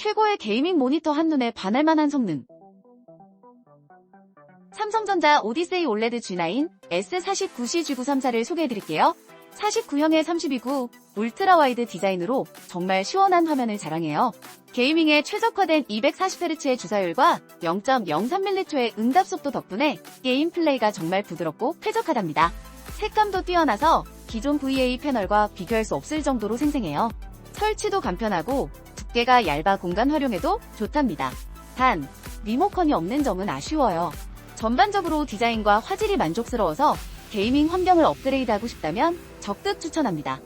최고의 게이밍 모니터 한눈에 반할 만한 성능. 삼성전자 오디세이 올레드 G9 S49CG934를 소개해드릴게요. 49형의 32구 울트라 와이드 디자인으로 정말 시원한 화면을 자랑해요. 게이밍에 최적화된 240Hz의 주사율과 0.03mH의 응답 속도 덕분에 게임 플레이가 정말 부드럽고 쾌적하답니다. 색감도 뛰어나서 기존 VA 패널과 비교할 수 없을 정도로 생생해요. 설치도 간편하고 두께가 얇아 공간 활용에도 좋답니다. 단, 리모컨이 없는 점은 아쉬워요. 전반적으로 디자인과 화질이 만족스러워서 게이밍 환경을 업그레이드하고 싶다면 적극 추천합니다.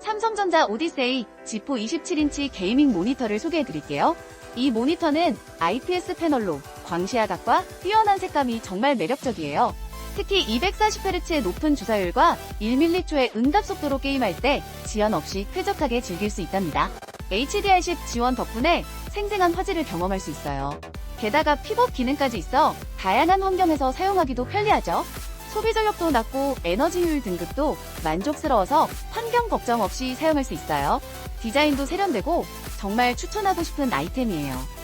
삼성전자 오디세이 지포 27인치 게이밍 모니터를 소개해드릴게요. 이 모니터는 IPS 패널로 광시야각과 뛰어난 색감이 정말 매력적이에요. 특히 240Hz의 높은 주사율과 1mH의 응답 속도로 게임할 때 지연 없이 쾌적하게 즐길 수 있답니다. HDR10 지원 덕분에 생생한 화질을 경험할 수 있어요. 게다가 픽업 기능까지 있어 다양한 환경에서 사용하기도 편리하죠. 소비 전력도 낮고 에너지 효율 등급도 만족스러워서 환경 걱정 없이 사용할 수 있어요. 디자인도 세련되고 정말 추천하고 싶은 아이템이에요.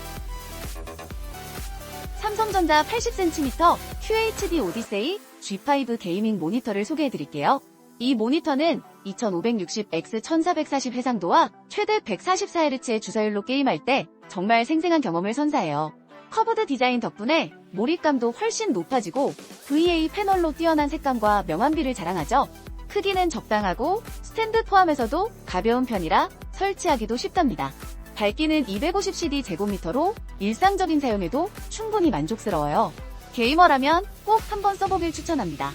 삼성전자 80cm QHD 오디세이 G5 게이밍 모니터를 소개해드릴게요. 이 모니터는 2560x 1440 해상도와 최대 144Hz의 주사율로 게임할 때 정말 생생한 경험을 선사해요. 커브드 디자인 덕분에 몰입감도 훨씬 높아지고 VA 패널로 뛰어난 색감과 명암비를 자랑하죠. 크기는 적당하고 스탠드 포함해서도 가벼운 편이라 설치하기도 쉽답니다. 밝기는 250cd 제곱미터로 일상적인 사용에도 충분히 만족스러워요. 게이머라면 꼭 한번 써보길 추천합니다.